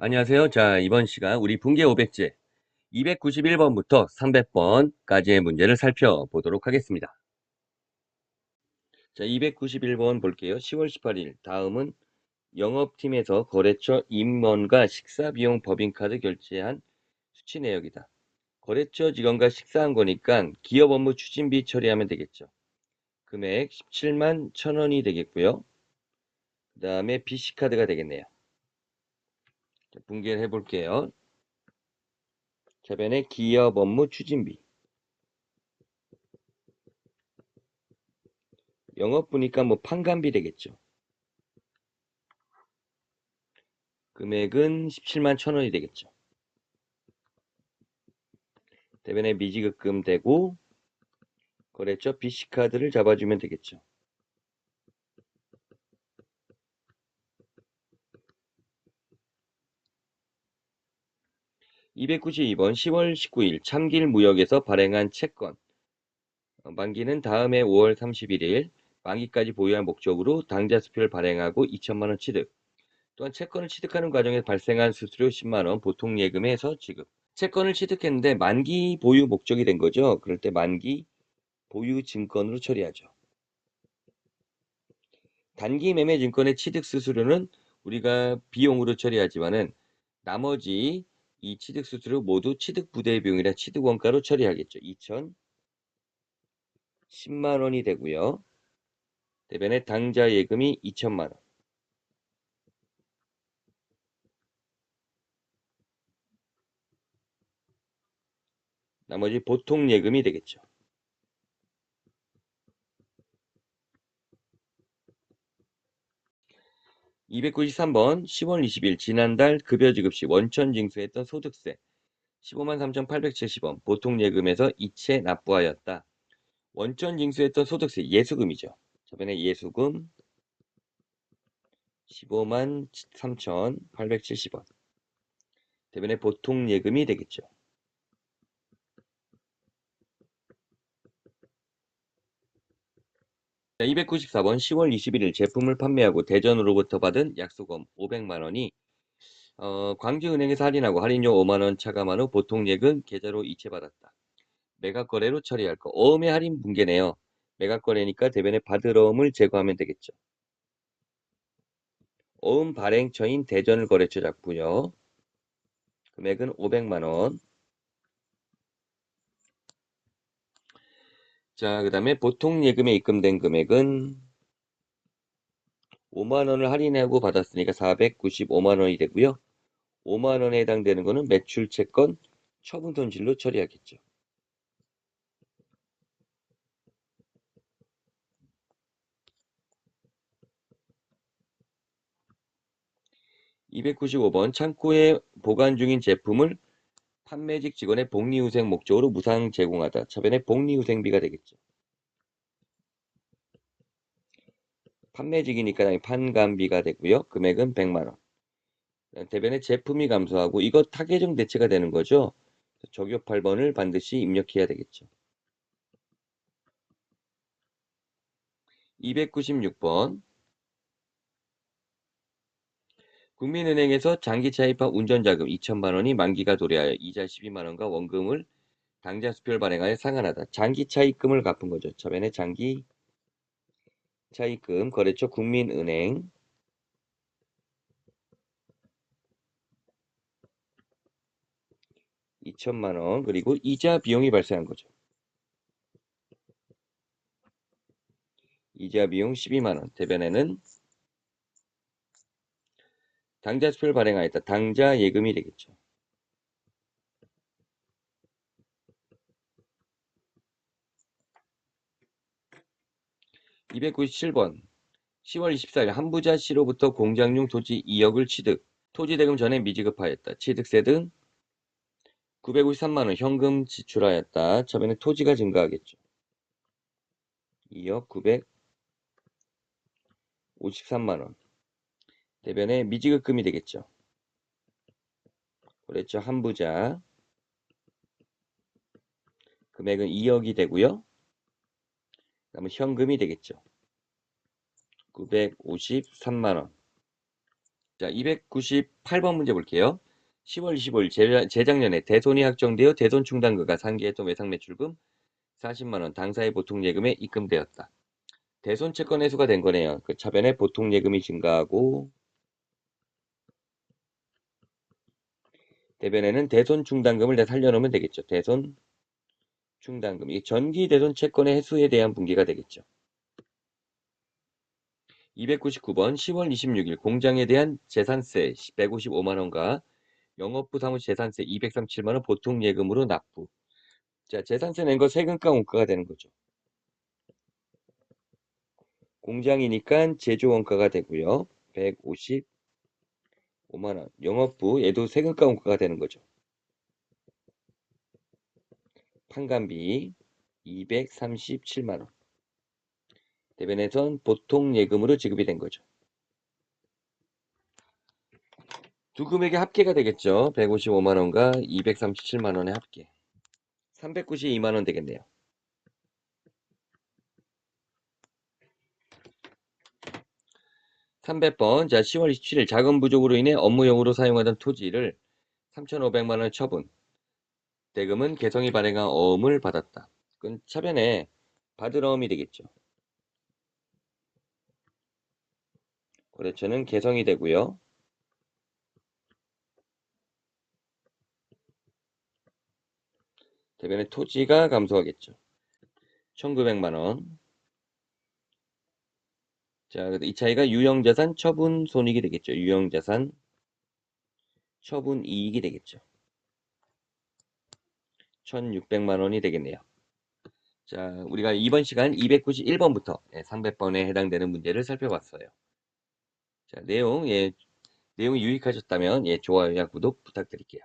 안녕하세요. 자, 이번 시간 우리 분계 500제 291번부터 300번까지의 문제를 살펴보도록 하겠습니다. 자, 291번 볼게요. 10월 18일. 다음은 영업팀에서 거래처 임원과 식사비용 법인카드 결제한 수치 내역이다. 거래처 직원과 식사한 거니까 기업 업무 추진비 처리하면 되겠죠. 금액 17만 1000원이 되겠고요. 그 다음에 BC카드가 되겠네요. 자, 분개를 해볼게요. 저변에 기업 업무 추진비. 영업 보니까 뭐 판관비 되겠죠. 금액은 17만 1천원이 되겠죠. 대변에 미지급금 되고 거래처 BC카드를 잡아주면 되겠죠. 292번 10월 19일 참길 무역에서 발행한 채권 어, 만기는 다음해 5월 31일 만기까지 보유할 목적으로 당좌 수표를 발행하고 2천만원 취득 또한 채권을 취득하는 과정에서 발생한 수수료 10만원 보통 예금에서 지급 채권을 취득했는데 만기 보유 목적이 된 거죠. 그럴 때 만기 보유 증권으로 처리하죠. 단기 매매 증권의 취득 수수료는 우리가 비용으로 처리하지만은 나머지 이 취득 수수료 모두 취득 부대 비용이라 취득 원가로 처리하겠죠. 2천 10만 원이 되고요. 대변에 당좌 예금이 2천만 원. 나머지 보통 예금이 되겠죠. 293번 10월 20일 지난달 급여 지급 시 원천 징수했던 소득세 15만 3,870원 보통 예금에서 이체 납부하였다. 원천 징수했던 소득세 예수금이죠. 저번에 예수금 15만 3,870원 대변에 보통 예금이 되겠죠. 294번 10월 21일 제품을 판매하고 대전으로부터 받은 약속금 500만 원이 어, 광주은행에서 할인하고 할인료 5만 원 차감한 후 보통 예금 계좌로 이체받았다. 매각거래로 처리할 거. 어음의 할인 붕괴네요. 매각거래니까 대변에 받으러음을 제거하면 되겠죠. 어음 발행처인 대전을 거래처 잡고요. 금액은 500만 원. 자, 그 다음에 보통 예금에 입금된 금액은 5만원을 할인하고 받았으니까 495만원이 되고요. 5만원에 해당되는 거는 매출 채권 처분 손실로 처리하겠죠. (295번) 창고에 보관 중인 제품을 판매직 직원의 복리후생 목적으로 무상 제공하다. 차변에 복리후생비가 되겠죠. 판매직이니까 판관비가 되고요. 금액은 100만원. 대변에 제품이 감소하고 이거 타계정 대체가 되는 거죠. 적요 8번을 반드시 입력해야 되겠죠. 296번 국민은행에서 장기 차입한 운전자금 2천만 원이 만기가 도래하여 이자 12만 원과 원금을 당좌 수표를 발행하여 상환하다. 장기 차입금을 갚은 거죠. 처음에는 장기 차입금 거래처 국민은행 2천만 원 그리고 이자 비용이 발생한 거죠. 이자 비용 12만 원. 대변에는 당좌 수표를 발행하였다. 당좌 예금이 되겠죠. (297번) 10월 24일 한부자 씨로부터 공장용 토지 2억을 취득, 토지 대금 전에 미지급하였다. 취득세 등 953만원 현금 지출하였다. 처음에는 토지가 증가하겠죠. 2억 953만원. 대변에 미지급금이 되겠죠. 그랬죠. 한 부자. 금액은 2억이 되고요. 그다음에 현금이 되겠죠. 953만원. 자, 298번 문제 볼게요. 10월 25일 재, 재작년에 대손이 확정되어 대손 충당금과 상기했던 외상 매출금 40만 원 당사의 보통 예금에 입금되었다. 대손 채권 회수가 된 거네요. 그 차변에 보통 예금이 증가하고 대변에는 대손 충당금을 다 살려놓으면 되겠죠. 대손 충당금. 이 전기 대손 채권의 회수에 대한 분기가 되겠죠. 299번 10월 26일 공장에 대한 재산세 155만원과 영업부 사무 재산세 237만원 보통 예금으로 납부. 자, 재산세 낸 거 세금과 원가가 되는 거죠. 공장이니까 제조 원가가 되고요. 155만원. 영업부 얘도 세금과 원가가 되는 거죠. 판관비 237만원. 대변에선 보통 예금으로 지급이 된 거죠. 두 금액의 합계가 되겠죠. 155만원과 237만원의 합계. 392만원 되겠네요. 300번. 자, 10월 27일 자금 부족으로 인해 업무용으로 사용하던 토지를 3,500만원 처분. 대금은 개성이 발행한 어음을 받았다. 그건 차변에 받을 어음이 되겠죠. 거래처는 개성이 되고요. 대변의 토지가 감소하겠죠. 1900만 원. 자, 이 차이가 유형자산 처분 손익이 되겠죠. 유형자산 처분 이익이 되겠죠. 1600만 원이 되겠네요. 자, 우리가 이번 시간 291번부터 300번에 해당되는 문제를 살펴봤어요. 자, 내용, 예, 내용이 유익하셨다면, 예, 좋아요와 구독 부탁드릴게요.